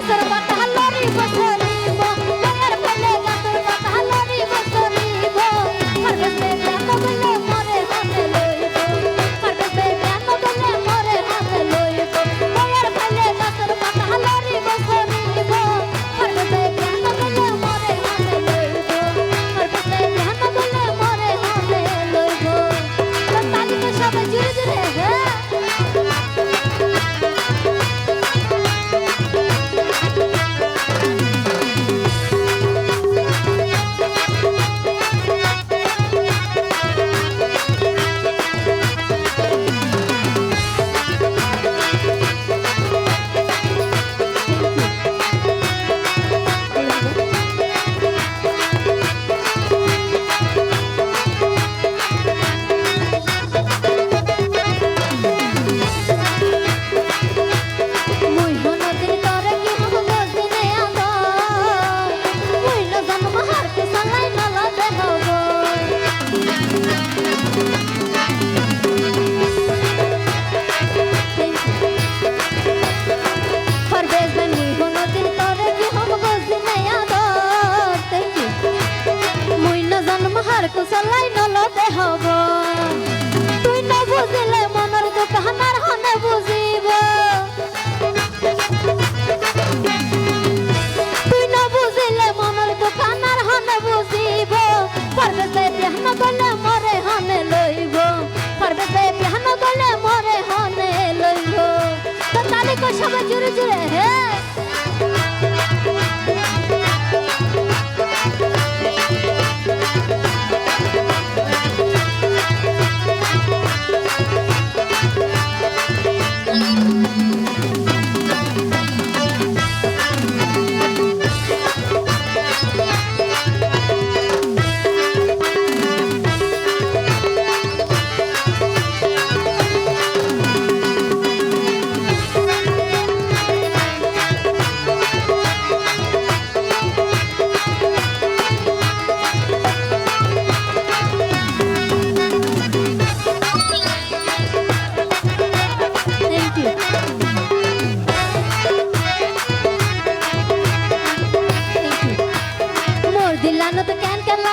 Pasar batallón y pasar জোরে জোরে।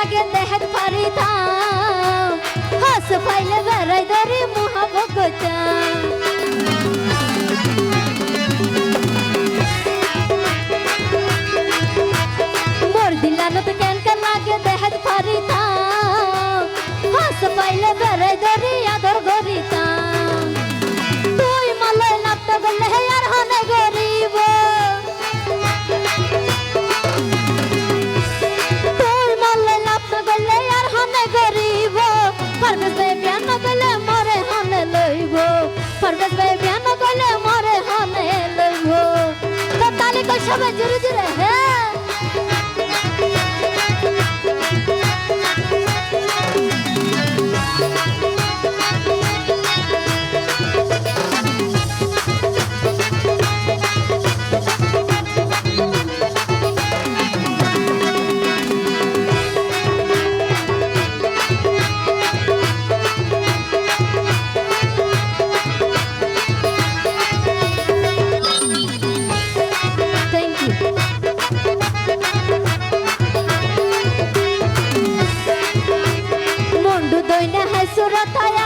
লাগে দেহের পারি দাও হাস পাইলে বেড়াই দরি পারবেশ ভাই বিয়া না করলে মরে হানে লইব। পারবেশ ভাই বিয়া না করলে মরে হানে লইব। তো তালে কই সবাই জোরে জোরে হ্যাঁ সুরতায়